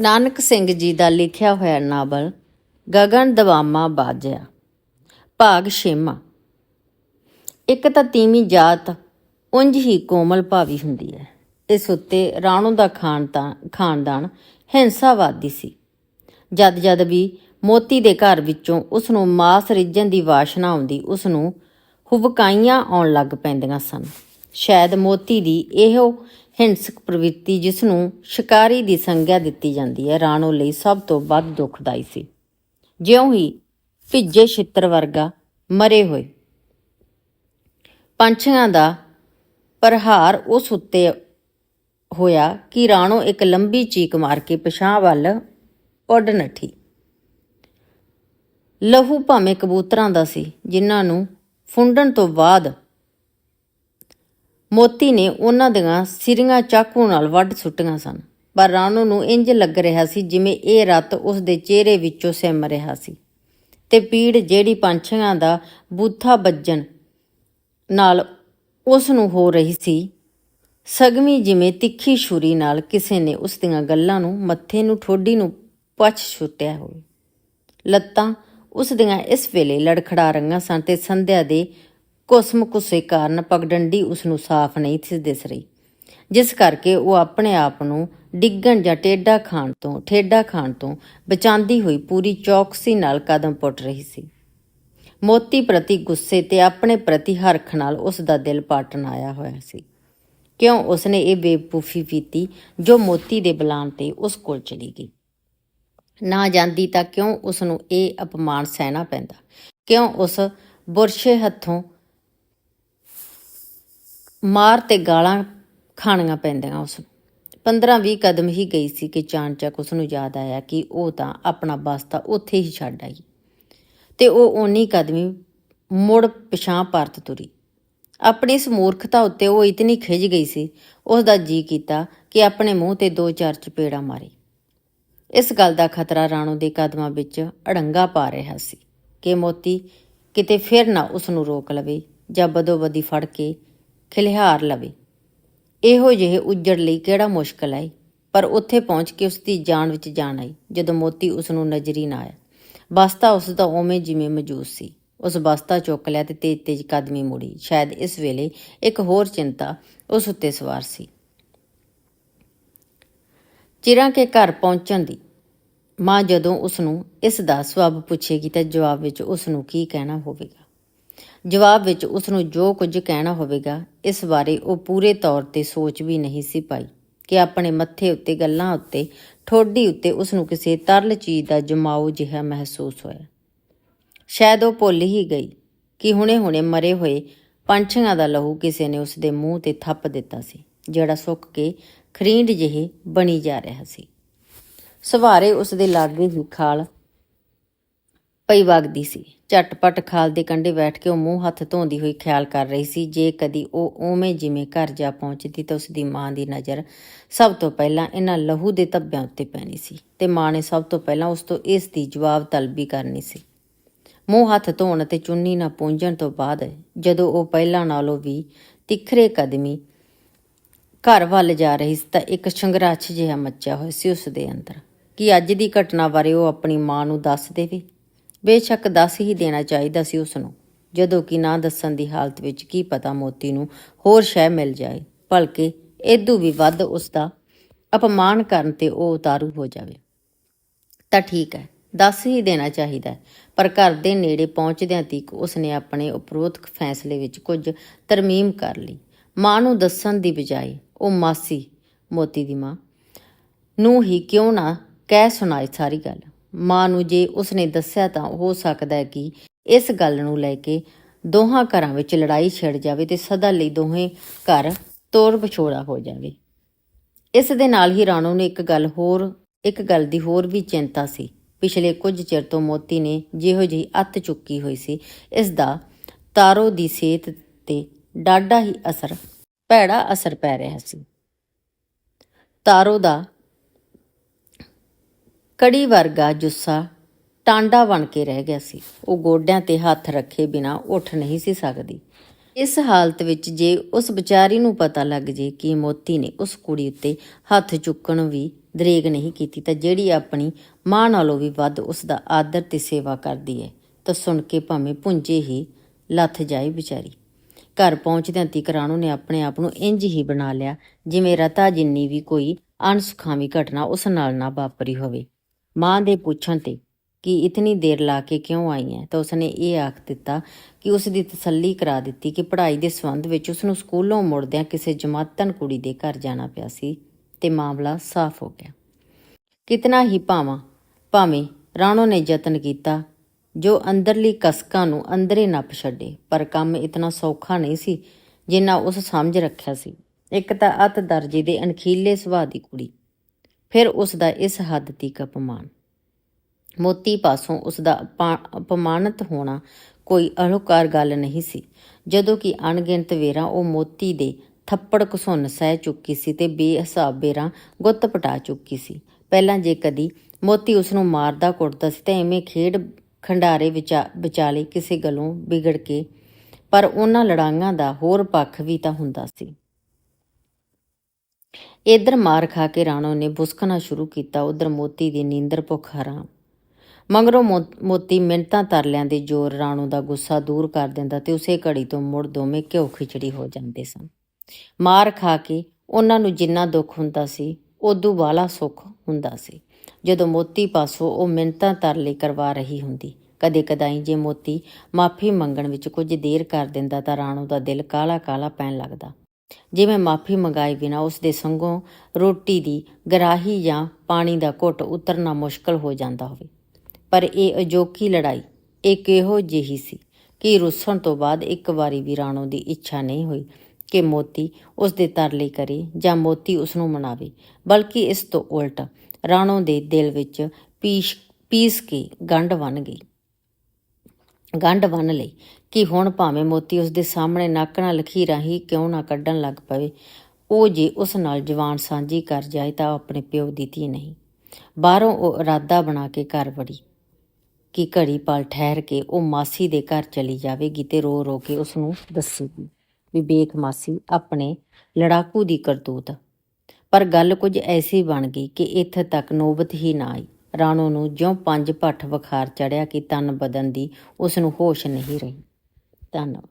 ਨਾਨਕ ਸਿੰਘ ਜੀ ਦਾ ਲਿਖਿਆ ਹੋਇਆ ਨਾਵਲ ਗਗਨ ਦਵਾਮਾ ਬਾਜਿਆ। ਭਾਗ ਛੇਵਾਂ। ਇੱਕ ਤਾਂ ਤੀਵੀਂ ਜਾਤ ਉਂਝ ਹੀ ਕੋਮਲ ਭਾਵੀ ਹੁੰਦੀ ਹੈ। ਇਸ ਉੱਤੇ ਰਾਣੋ ਦਾ ਖਾਨਦਾਨ ਖਾਨਦਾਨ ਹਿੰਸਾਵਾਦੀ ਸੀ। ਜਦ ਜਦ ਵੀ ਮੋਤੀ ਦੇ ਘਰ ਵਿੱਚੋਂ ਉਸ ਨੂੰ ਮਾਸ ਰਿੱਝਣ ਦੀ ਵਾਸ਼ਨਾ ਆਉਂਦੀ ਉਸ ਨੂੰ ਹੁਬਕਾਈਆਂ ਆਉਣ ਲੱਗ ਪੈਂਦੀਆਂ ਸਨ। ਸ਼ਾਇਦ ਮੋਤੀ ਦੀ ਇਹੋ ਹਿੰਸਕ ਪ੍ਰਵਿਰਤੀ ਜਿਸ ਨੂੰ ਸ਼ਿਕਾਰੀ ਦੀ ਸੰਗਿਆ ਦਿੱਤੀ ਜਾਂਦੀ ਹੈ, ਰਾਣੋ ਲਈ ਸਭ ਤੋਂ ਵੱਧ ਦੁਖਦਾਈ ਸੀ। ਜਿਉਂ ਹੀ ਭਿੱਜੇ ਛਿੱਤਰ ਵਰਗਾ ਮਰੇ ਹੋਏ। ਪੰਛੀਆਂ ਦਾ ਪ੍ਰਹਾਰ ਉਸ ਉੱਤੇ ਹੋਇਆ ਕਿ ਰਾਣੋ ਇੱਕ ਲੰਬੀ ਚੀਕ ਮਾਰ ਕੇ ਪਛਾਹ ਵੱਲ ਉੱਡ ਨੱਠੀ। ਲਹੂ ਭਾਵੇਂ ਕਬੂਤਰਾਂ ਦਾ ਸੀ, ਜਿਨ੍ਹਾਂ ਨੂੰ ਫੁੰਡਣ ਤੋਂ ਬਾਅਦ ਮੋਤੀ ਨੇ ਉਹਨਾਂ ਦੀਆਂ ਸਿਰੀਆਂ ਚਾਕੂ ਨਾਲ ਵੱਢ ਸੁੱਟੀਆਂ ਸਨ। ਪਰ ਰਾਣੋ ਨੂੰ ਇੰਜ ਲੱਗ ਰਿਹਾ ਸੀ ਜਿਵੇਂ ਇਹ ਰਤ ਉਸ ਦੇ ਚਿਹਰੇ ਵਿੱਚੋਂ ਸਿਮ ਰਿਹਾ ਸੀ। ਤੇ ਪੀੜ ਜਿਹੜੀ ਪੰਛੀਆਂ ਦਾ ਬੂਥਾ ਵੱਜਣ ਨਾਲ ਉਸ ਨੂੰ ਹੋ ਰਹੀ ਸੀ ਸਗਵੀਂ ਜਿਵੇਂ ਤਿੱਖੀ ਛੁਰੀ ਨਾਲ ਕਿਸੇ ਨੇ ਉਸ ਦੀਆਂ ਗੱਲਾਂ ਨੂੰ ਮੱਥੇ ਨੂੰ ਠੋਡੀ ਨੂੰ ਪਛ ਛੁੱਟਿਆ ਹੋਵੇ। ਲੱਤਾਂ ਉਸ ਦੀਆਂ ਇਸ ਵੇਲੇ ਲੜਖੜਾ ਰੰਗਾਂ ਸਨ ਤੇ ਸੰਧਿਆ ਦੇ ਕੁਸਮ ਕੁਸੇ ਕਾਰਨ ਪਗਡੰਡੀ ਉਸ ਨੂੰ ਸਾਫ਼ ਨਹੀਂ ਸੀ ਦਿਸ ਰਹੀ। ਜਿਸ ਕਰਕੇ ਉਹ ਆਪਣੇ ਆਪ ਨੂੰ ਡਿੱਗਣ ਜਾਂ ਟੇਡਾ ਖਾਣ ਤੋਂ, ਠੇਡਾ ਖਾਣ ਤੋਂ ਬਚਾਉਂਦੀ ਹੋਈ ਪੂਰੀ ਚੌਕਸੀ ਨਾਲ ਕਦਮ ਪੁੱਟ ਰਹੀ ਸੀ। ਮੋਤੀ ਪ੍ਰਤੀ ਗੁੱਸੇ ਤੇ ਆਪਣੇ ਪ੍ਰਤੀ ਹਰਖ ਨਾਲ ਉਸ ਦਾ ਦਿਲ ਪਾਟਣ ਆਇਆ ਹੋਇਆ ਸੀ। ਕਿਉਂ ਉਸਨੇ ਇਹ ਬੇਵਕੂਫੀ ਕੀਤੀ ਜੋ ਮੋਤੀ ਦੇ ਬਲਾਨ ਤੇ ਉਸ ਕੋਲ ਚਲੀ ਗਈ? ਨਾ ਜਾਂਦੀ ਤਾਂ ਕਿਉਂ ਉਸ ਨੂੰ ਇਹ ਅਪਮਾਨ ਸਹਿਣਾ ਪੈਂਦਾ? ਕਿਉਂ ਉਸ ਬੁਰਸ਼ੇ ਹੱਥੋਂ ਮਾਰ ਤੇ ਗਾਲਾਂ ਖਾਣੀਆਂ ਪੈਂਦੀਆਂ ਉਸ ਨੂੰ। 15-20 ਕਦਮ ਹੀ ਗਈ ਸੀ ਕਿ ਚਾਨਚੱਕ ਉਸ ਨੂੰ ਯਾਦ ਆਇਆ ਕਿ ਉਹ ਤਾਂ ਆਪਣਾ ਬਸਤਾ ਉੱਥੇ ਹੀ ਛੱਡ ਆਈ ਤੇ ਉਹ ਓਨੀ ਕਦਮੀ ਮੁੜ ਪਿਛਾਂ ਪਰਤ ਤੁਰੀ। ਆਪਣੀ ਇਸ ਮੂਰਖਤਾ ਉੱਤੇ ਉਹ ਇਤਨੀ ਖਿਜ ਗਈ ਸੀ ਉਸ ਦਾ ਜੀ ਕੀਤਾ ਕਿ ਆਪਣੇ ਮੂੰਹ ਤੇ ਦੋ ਚਾਰ ਚਪੇੜਾ ਮਾਰੀ। ਇਸ ਗੱਲ ਦਾ ਖਤਰਾ ਰਾਣੋ ਦੇ ਕਦਮਾਂ ਵਿੱਚ ਅੜੰਗਾ ਪਾ ਰਿਹਾ ਸੀ ਕਿ ਮੋਤੀ ਕਿਤੇ ਫਿਰ ਨਾ ਉਸ ਨੂੰ ਰੋਕ ਲਵੇ ਜਾਂ ਬਦੋਬਦੀ ਫੜ ਕੇ ਖਿਲਹਾਰ ਲਵੇ। ਇਹੋ ਜਿਹੇ ਉੱਜੜ ਲਈ ਕਿਹੜਾ ਮੁਸ਼ਕਲ ਆਈ? ਪਰ ਉੱਥੇ ਪਹੁੰਚ ਕੇ ਉਸ ਦੀ ਜਾਨ ਵਿੱਚ ਜਾਨ ਆਈ, ਜਦੋਂ ਮੋਤੀ ਉਸ ਨੂੰ ਨਜ਼ਰੀ ਨਾ ਆਇਆ। ਬਸਤਾ ਉਸ ਦਾ ਉਵੇਂ ਜਿਵੇਂ ਮੌਜੂਦ ਸੀ। ਉਸ ਬਸਤਾ ਚੁੱਕ ਲਿਆ ਤੇ ਤੇਜ਼-ਤੇਜ਼ ਕਦਮੀ ਮੁੜੀ। ਸ਼ਾਇਦ ਇਸ ਵੇਲੇ ਇੱਕ ਹੋਰ ਚਿੰਤਾ ਉਸ ਉੱਤੇ ਸਵਾਰ ਸੀ। ਚਿਰਾਂ ਕੇ ਘਰ ਪਹੁੰਚਣ ਦੀ। ਮਾਂ ਜਦੋਂ ਉਸ ਨੂੰ ਇਸ ਦਾ ਸਵਾਬ ਪੁੱਛੇਗੀ ਤਾਂ ਜਵਾਬ ਵਿੱਚ ਉਸ ਨੂੰ ਕੀ ਕਹਿਣਾ ਹੋਵੇਗਾ? ਜਵਾਬ ਵਿੱਚ ਉਸ ਨੂੰ ਜੋ ਕੁਝ ਕਹਿਣਾ ਹੋਵੇਗਾ, ਇਸ ਬਾਰੇ ਉਹ ਪੂਰੇ ਤੌਰ ਤੇ ਸੋਚ ਵੀ ਨਹੀਂ ਸੀ ਪਾਈ ਕਿ ਆਪਣੇ ਮੱਥੇ ਉੱਤੇ ਗੱਲਾਂ ਉੱਤੇ, ਠੋਡੀ ਉੱਤੇ ਉਸ ਨੂੰ ਕਿਸੇ ਤਰਲ ਚੀਜ਼ ਦਾ ਜਮਾਓ ਜਿਹਾ ਮਹਿਸੂਸ ਹੋਇਆ। ਸ਼ਾਇਦ ਉਹ ਭੁੱਲ ਹੀ ਗਈ ਕਿ ਹੁਣੇ-ਹੁਣੇ ਮਰੇ ਹੋਏ ਪੰਛੀਆਂ ਦਾ ਲਹੂ ਕਿਸੇ ਨੇ ਉਸ ਦੇ ਮੂੰਹ ਤੇ ਥੱਪ ਦਿੱਤਾ ਸੀ, ਜਿਹੜਾ ਸੁੱਕ ਕੇ ਖਰੀਂਡ ਜਿਹੇ ਬਣੀ ਜਾ ਰਿਹਾ ਸੀ। ਸਵਾਰੇ ਉਸ ਦੇ ਲਾਗੇ ਹੀ ਖਾਲ ਪਈ ਵਗਦੀ ਸੀ। ਝਟਪਟ ਖਾਲ ਦੇ ਕੰਢੇ ਬੈਠ ਕੇ ਉਹ ਮੂੰਹ ਹੱਥ ਧੋਂਦੀ ਹੋਈ ਖਿਆਲ ਕਰ ਰਹੀ ਸੀ। ਜੇ ਕਦੀ ਉਹ ਉਵੇਂ ਜਿਵੇਂ ਘਰ ਜਾ ਪਹੁੰਚਦੀ ਤਾਂ ਉਸ ਦੀ ਮਾਂ ਦੀ ਨਜ਼ਰ ਸਭ ਤੋਂ ਪਹਿਲਾਂ ਇਹਨਾਂ ਲਹੂ ਦੇ ਧੱਬਿਆਂ ਉੱਤੇ ਪੈਣੀ ਸੀ ਤੇ ਮਾਂ ਨੇ ਸਭ ਤੋਂ ਪਹਿਲਾਂ ਉਸ ਤੋਂ ਇਸ ਦੀ ਜਵਾਬ ਤਲਬੀ ਕਰਨੀ ਸੀ। ਮੂੰਹ ਹੱਥ ਧੋਣ ਅਤੇ ਚੁੰਨੀ ਨਾਲ ਪੂੰਝਣ ਤੋਂ ਬਾਅਦ ਜਦੋਂ ਉਹ ਪਹਿਲਾਂ ਨਾਲੋਂ ਵੀ ਤਿੱਖਰੇ ਕਦਮੀ ਘਰ ਵੱਲ ਜਾ ਰਹੀ ਸੀ ਤਾਂ ਇੱਕ ਸੰਘਰਸ਼ ਜਿਹਾ ਮੱਚਿਆ ਹੋਇਆ ਸੀ ਉਸ ਦੇ ਅੰਦਰ। ਕਿ ਅੱਜ ਦੀ ਘਟਨਾ ਬਾਰੇ ਉਹ ਆਪਣੀ ਮਾਂ ਨੂੰ ਦੱਸ ਦੇਵੇ? ਬੇਸ਼ੱਕ ਦੱਸ ਹੀ ਦੇਣਾ ਚਾਹੀਦਾ ਸੀ ਉਸ ਨੂੰ ਜਦੋਂ ਕਿ ਨਾ ਦੱਸਣ ਦੀ ਹਾਲਤ ਵਿੱਚ ਕੀ ਪਤਾ ਮੋਤੀ ਨੂੰ ਹੋਰ ਸ਼ੈ ਮਿਲ ਜਾਏ ਭਲਕੇ ਇਦੋਂ ਵੀ ਵੱਧ ਉਸ ਦਾ ਅਪਮਾਨ ਕਰਨ ਤੇ ਉਹ ਉਤਾਰੂ ਹੋ ਜਾਵੇ। ਤਾਂ ਠੀਕ ਹੈ, ਦੱਸ ਹੀ ਦੇਣਾ ਚਾਹੀਦਾ ਪਰ ਘਰ ਦੇ ਨੇੜੇ ਪਹੁੰਚਦਿਆਂ ਤੀਕ ਉਸਨੇ ਆਪਣੇ ਉਪਰੋਕਤ ਫੈਸਲੇ ਵਿੱਚ ਕੁਝ ਤਰਮੀਮ ਕਰ ਲਈ। ਮਾਂ ਨੂੰ ਦੱਸਣ ਦੀ ਬਜਾਏ ਉਹ ਮਾਸੀ, ਮੋਤੀ ਦੀ ਮਾਂ, ਨੂੰ ਹੀ ਕਿਉਂ ਨਾ ਕਹਿ ਸੁਣਾਏ ਸਾਰੀ ਗੱਲ। ਮਾਂ ਨੂੰ ਜੇ ਉਸਨੇ ਦੱਸਿਆ ਤਾਂ ਹੋ ਸਕਦਾ ਹੈ ਕਿ ਇਸ ਗੱਲ ਨੂੰ ਲੈ ਕੇ ਦੋਹਾਂ ਘਰਾਂ ਵਿੱਚ ਲੜਾਈ ਛਿੜ ਜਾਵੇ ਤੇ ਸਦਾ ਲਈ ਦੋਹੇ ਘਰ ਤੋੜ ਵਿਛੋੜਾ ਹੋ ਜਾਵੇ। ਇਸ ਦੇ ਨਾਲ ਹੀ ਰਾਣੋ ਨੂੰ ਇੱਕ ਗੱਲ ਹੋਰ, ਇੱਕ ਗੱਲ ਦੀ ਹੋਰ ਵੀ ਚਿੰਤਾ ਸੀ। ਪਿਛਲੇ ਕੁਝ ਚਿਰ ਤੋਂ ਮੋਤੀ ਨੇ ਜਿਹੋ ਜਿਹੀ ਅੱਤ ਚੁੱਕੀ ਹੋਈ ਸੀ, ਇਸ ਦਾ ਤਾਰੋ ਦੀ ਸਿਹਤ ਤੇ ਡਾਢਾ ਹੀ ਅਸਰ, ਭੈੜਾ ਅਸਰ ਪੈ ਰਿਹਾ ਸੀ। ਤਾਰੋ ਦਾ ਕੜੀ ਵਰਗਾ ਜੁੱਸਾ ਟਾਂਡਾ ਬਣ ਕੇ ਰਹਿ ਗਿਆ ਸੀ। ਉਹ ਗੋਡਿਆਂ ਤੇ ਹੱਥ ਰੱਖੇ ਬਿਨਾ ਉੱਠ ਨਹੀਂ ਸੀ ਸਕਦੀ। ਇਸ ਹਾਲਤ ਵਿੱਚ ਜੇ ਉਸ ਵਿਚਾਰੀ ਨੂੰ ਪਤਾ ਲੱਗ ਜੇ ਕਿ ਮੋਤੀ ਨੇ ਉਸ ਕੁੜੀ ਉੱਤੇ ਹੱਥ ਚੁੱਕਣ ਵੀ ਦਰੇਗ ਨਹੀਂ ਕੀਤੀ, ਤਾਂ ਜਿਹੜੀ ਆਪਣੀ ਮਾਂ ਨਾਲੋਂ ਵੀ ਵੱਧ ਉਸ ਦਾ ਆਦਰ ਤੇ ਸੇਵਾ ਕਰਦੀ ਹੈ, ਤਾਂ ਸੁਣ ਕੇ ਭਾਵੇਂ ਪੁੰਜੇ ਹੀ ਲੱਥ ਜਾਏ ਵਿਚਾਰੀ। ਘਰ ਪਹੁੰਚਦਿਆਂ ਤੀਕ ਰਾਣੋ ਨੇ ਆਪਣੇ ਆਪ ਨੂੰ ਇੰਜ ਹੀ ਬਣਾ ਲਿਆ, ਜਿਵੇਂ ਰਤਾ ਜਿੰਨੀ ਵੀ ਕੋਈ ਅਣਸੁਖਾਵੀ ਘਟਨਾ ਉਸ ਨਾਲ ਨਾ ਵਾਪਰੀ ਹੋਵੇ। ਮਾਂ ਦੇ ਪੁੱਛਣ ਤੇ ਕਿ ਇਤਨੀ ਦੇਰ ਲਾ ਕੇ ਕਿਉਂ ਆਈ ਹੈ ਤਾਂ ਉਸਨੇ ਇਹ ਆਖ ਦਿੱਤਾ ਕਿ ਉਸ ਦੀ ਤਸੱਲੀ ਕਰਾ ਦਿੱਤੀ ਕਿ ਪੜ੍ਹਾਈ ਦੇ ਸੰਬੰਧ ਵਿੱਚ ਉਸ ਨੂੰ ਸਕੂਲੋਂ ਮੁੜਦਿਆਂ ਕਿਸੇ ਜਮਾਤਨ ਕੁੜੀ ਦੇ ਘਰ ਜਾਣਾ ਪਿਆ ਸੀ ਤੇ ਮਾਮਲਾ ਸਾਫ਼ ਹੋ ਗਿਆ। ਕਿਤਨਾ ਹੀ ਭਾਵਾਂ, ਭਾਵੇਂ ਰਾਣੋ ਨੇ ਯਤਨ ਕੀਤਾ, ਜੋ ਅੰਦਰਲੀ ਕਸਕਾਂ ਨੂੰ ਅੰਦਰੇ ਨੱਪ ਛੱਡੇ, ਪਰ ਕੰਮ ਇਤਨਾ ਸੌਖਾ ਨਹੀਂ ਸੀ ਜਿੰਨਾ ਉਸ ਸਮਝ ਰੱਖਿਆ ਸੀ। ਇੱਕ ਤਾਂ ਅਤ ਦਰਜੇ ਦੇ ਅਣਖੀਲੇ ਸੁਭਾਅ ਦੀ ਕੁੜੀ ਫਿਰ ਉਸ ਦਾ ਇਸ ਹੱਦ ਤੀਕ ਅਪਮਾਨ। ਮੋਤੀ ਪਾਸੋਂ ਉਸ ਦਾ ਅਪਾ- ਅਪਮਾਨਿਤ ਹੋਣਾ ਕੋਈ ਅਲੋਕਾਰ ਗੱਲ ਨਹੀਂ ਸੀ। ਜਦੋਂ ਕਿ ਅਣਗਿਣਤ ਵੇਰਾਂ ਉਹ ਮੋਤੀ ਦੇ ਥੱਪੜ ਘਸੁੰਨ ਸਹਿ ਚੁੱਕੀ ਸੀ ਤੇ ਬੇਹਿਸਾਬ ਵੇਰਾਂ ਗੁੱਤ ਪਟਾ ਚੁੱਕੀ ਸੀ। ਪਹਿਲਾਂ ਜੇ ਕਦੀ ਮੋਤੀ ਉਸ ਨੂੰ ਮਾਰਦਾ ਕੁੱਟਦਾ ਸੀ ਤਾਂ ਐਵੇਂ ਖੇਡ ਖੰਡਾਰੇ ਵਿਚਾ, ਵਿਚਾਲੇ ਕਿਸੇ ਗੱਲੋਂ ਵਿਗੜ ਕੇ, ਪਰ ਉਹਨਾਂ ਲੜਾਈਆਂ ਦਾ ਹੋਰ ਪੱਖ ਵੀ ਤਾਂ ਹੁੰਦਾ ਸੀ। ਇਧਰ ਮਾਰ ਖਾ ਕੇ ਰਾਣੋ ਨੇ ਬੁਸਕਣਾ ਸ਼ੁਰੂ ਕੀਤਾ, ਉਧਰ ਮੋਤੀ ਦੀ ਨੀਂਦਰ ਭੁੱਖ ਹਰਾਮ। ਮਗਰੋਂ ਮੋ- ਮੋਤੀ ਮਿੰਟਾਂ ਤਰਲਿਆਂ ਦੇ ਜ਼ੋਰ ਰਾਣੋ ਦਾ ਗੁੱਸਾ ਦੂਰ ਕਰ ਦਿੰਦਾ ਤੇ ਉਸੇ ਘੜੀ ਤੋਂ ਮੁੜ ਦੋਵੇਂ ਘਿਓ ਖਿਚੜੀ ਹੋ ਜਾਂਦੇ ਸਨ। ਮਾਰ ਖਾ ਕੇ ਉਹਨਾਂ ਨੂੰ ਜਿੰਨਾ ਦੁੱਖ ਹੁੰਦਾ ਸੀ ਉਦੋਂ ਵਾਲਾ ਸੁੱਖ ਹੁੰਦਾ ਸੀ। ਜਦੋਂ ਮੋਤੀ ਪਾਸੋਂ ਉਹ ਮਿੰਟਾਂ ਤਰਲੇ ਕਰਵਾ ਰਹੀ ਹੁੰਦੀ ਕਦੇ ਕਦਾਈ ਜੇ ਮੋਤੀ ਮਾਫੀ ਮੰਗਣ ਵਿੱਚ ਕੁਝ ਦੇਰ ਕਰ ਦਿੰਦਾ ਤਾਂ ਰਾਣੋ ਦਾ ਦਿਲ ਕਾਲਾ ਕਾਲਾ ਪੈਣ ਲੱਗਦਾ। ਜਿਵੇਂ ਮਾਫੀ ਮੰਗਾਏ ਬਿਨਾ ਉਸ ਦੇ ਸੰਗੋਂ ਰੋਟੀ ਦੀ ਗਰਾਹੀ ਜਾਂ ਪਾਣੀ ਦਾ ਘੁੱਟ ਉਤਰਨਾ ਮੁਸ਼ਕਲ ਹੋ ਜਾਂਦਾ ਹੋਵੇ। ਪਰ ਇਹ ਅਜੋਕੀ ਲੜਾਈ ਇੱਕ ਇਹੋ ਜਿਹੀ ਸੀ ਕਿ ਰੁੱਸਣ ਤੋਂ ਬਾਅਦ ਇੱਕ ਵਾਰੀ ਵੀ ਰਾਣੋ ਦੀ ਇੱਛਾ ਨਹੀਂ ਹੋਈ ਕਿ ਮੋਤੀ ਉਸ ਦੇ ਤਰਲੇ ਕਰੇ ਜਾਂ ਮੋਤੀ ਉਸ ਨੂੰ ਮਨਾਵੇ, ਬਲਕਿ ਇਸ ਤੋਂ ਉਲਟ ਰਾਣੋ ਦੇ ਦਿਲ ਵਿੱਚ ਪੀਸ਼ ਪੀਸ ਕੇ ਗੰਢ ਬਣ ਗਈ। ਗੰਢ ਬੰਨ ਲਈ ਕਿ ਹੁਣ ਭਾਵੇਂ ਮੋਤੀ ਉਸ ਦੇ ਸਾਹਮਣੇ ਨੱਕ ਨਾਲ ਲਖੀਰਾਂ ਹੀ ਕਿਉਂ ਨਾ ਕੱਢਣ ਲੱਗ ਪਵੇ, ਉਹ ਜੇ ਉਸ ਨਾਲ ਜਵਾਨ ਸਾਂਝੀ ਕਰ ਜਾਏ ਤਾਂ ਆਪਣੇ ਪਿਓ ਦੀ ਧੀ ਨਹੀਂ। ਬਾਹਰੋਂ ਉਹ ਇਰਾਦਾ ਬਣਾ ਕੇ ਘਰ ਵੜੀ ਕਿ ਘੜੀ ਪਲ ਠਹਿਰ ਕੇ ਉਹ ਮਾਸੀ ਦੇ ਘਰ ਚਲੀ ਜਾਵੇਗੀ ਤੇ ਰੋ ਰੋ ਕੇ ਉਸ ਨੂੰ ਦੱਸੇਗੀ ਵਿਵੇਕ ਮਾਸੀ, ਆਪਣੇ ਲੜਾਕੂ ਦੀ ਕਰਤੂਤ। ਪਰ ਗੱਲ ਕੁਝ ਐਸੀ ਬਣ ਗਈ ਕਿ ਇੱਥੇ ਤੱਕ ਨੌਬਤ ਹੀ ਨਾ ਆਈ। ਰਾਣੋ ਨੂੰ ਜਿਉਂ ਪੰਜ ਭੱਠ ਬੁਖਾਰ ਚੜਿਆ ਕਿ ਤਨ ਬਦਨ ਦੀ ਉਸ ਨੂੰ ਹੋਸ਼ ਨਹੀਂ ਰਹੀ। ਧੰਨਵਾਦ।